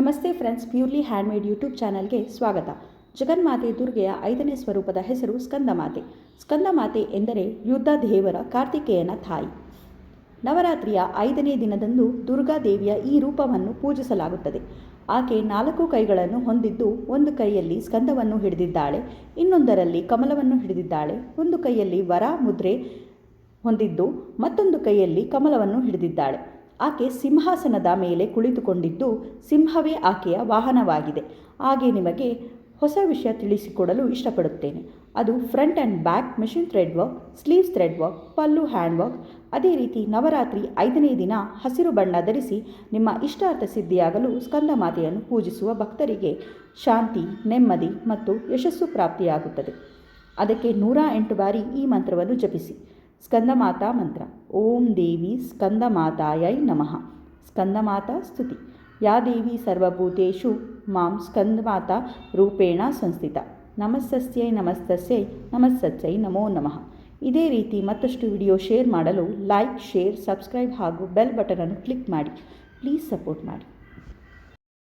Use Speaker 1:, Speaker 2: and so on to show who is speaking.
Speaker 1: ನಮಸ್ತೆ friends, purely handmade YouTube ಚಾನಲ್ಗೆ ಸ್ವಾಗತ. ಜಗನ್ಮಾತೆ ದುರ್ಗೆಯ ಐದನೇ ಸ್ವರೂಪದ ಹೆಸರು ಸ್ಕಂದಮಾತೆ. ಸ್ಕಂದಮಾತೆ ಎಂದರೆ ಯುದ್ಧ ದೇವರ ಕಾರ್ತಿಕೇಯನ ತಾಯಿ. ನವರಾತ್ರಿಯ ಐದನೇ ದಿನದಂದು ದುರ್ಗಾ ದೇವಿಯ ಈ ರೂಪವನ್ನು ಪೂಜಿಸಲಾಗುತ್ತದೆ. ಆಕೆ ನಾಲ್ಕು ಕೈಗಳನ್ನು ಹೊಂದಿದ್ದು, ಒಂದು ಕೈಯಲ್ಲಿ ಸ್ಕಂದವನ್ನು ಹಿಡಿದಿದ್ದಾಳೆ, ಇನ್ನೊಂದರಲ್ಲಿ ಕಮಲವನ್ನು ಹಿಡಿದಿದ್ದಾಳೆ, ಒಂದು ಕೈಯಲ್ಲಿ ವರ, ಮುದ್ರೆ ಹೊಂದಿದ್ದು, ಮತ್ತೊಂದು ಕೈಯಲ್ಲಿ ಕಮಲವನ್ನು ಹಿಡಿದಿದ್ದಾಳೆ. ಆಕೆ ಸಿಂಹಾಸನದ ಮೇಲೆ ಕುಳಿತುಕೊಂಡಿದ್ದು ಸಿಂಹವೇ ಆಕೆಯ ವಾಹನವಾಗಿದೆ. ಹಾಗೆ ನಿಮಗೆ ಹೊಸ ವಿಷಯ ತಿಳಿಸಿಕೊಡಲು ಇಷ್ಟಪಡುತ್ತೇನೆ. ಅದು front and back machine thread work sleeves thread work, pallu hand work. ಅದೇ ರೀತಿ ನವರಾತ್ರಿ ಐದನೇ ದಿನ ಹಸಿರು ಬಣ್ಣ ಧರಿಸಿ ನಿಮ್ಮ ಇಷ್ಟಾರ್ಥ ಸಿದ್ಧಿಯಾಗಲು ಸ್ಕಂದ ಮಾತೆಯನ್ನು ಪೂಜಿಸುವ ಭಕ್ತರಿಗೆ ಶಾಂತಿ, ನೆಮ್ಮದಿ ಮತ್ತು ಯಶಸ್ಸು ಪ್ರಾಪ್ತಿಯಾಗುತ್ತದೆ. ಅದಕ್ಕೆ ನೂರ ಎಂಟು ಬಾರಿ ಈ ಮಂತ್ರವನ್ನು ಜಪಿಸಿ. ಸ್ಕಂದಮಾತಾ ಮಂತ್ರ. ಓಂ ದೇವಿ ಸ್ಕಂದಮಾತಾಯೈ ನಮಃ. ಸ್ಕಂದಮಾತಾ ಸ್ತುತಿ. ಯಾ ದೇವಿ ಸರ್ವಭೂತೇಷು ಮಾಂ ಸ್ಕಂದಮಾತಾ ರೂಪೇಣ ಸಂಸ್ಥಿತ. ನಮಸ್ಸಸ್ಯೈ ನಮಸ್ತಸ್ಯೈ ನಮಸ್ಸಸ್ಯೈ ನಮೋ ನಮಃ. ಇದೇ ರೀತಿ ಮತ್ತಷ್ಟು ವಿಡಿಯೋ ಶೇರ್ ಮಾಡಲು ಲೈಕ್, ಶೇರ್, ಸಬ್ಸ್ಕ್ರೈಬ್ ಹಾಗೂ ಬೆಲ್ ಬಟನನ್ನು ಕ್ಲಿಕ್ ಮಾಡಿ. ಪ್ಲೀಸ್ ಸಪೋರ್ಟ್ ಮಾಡಿ.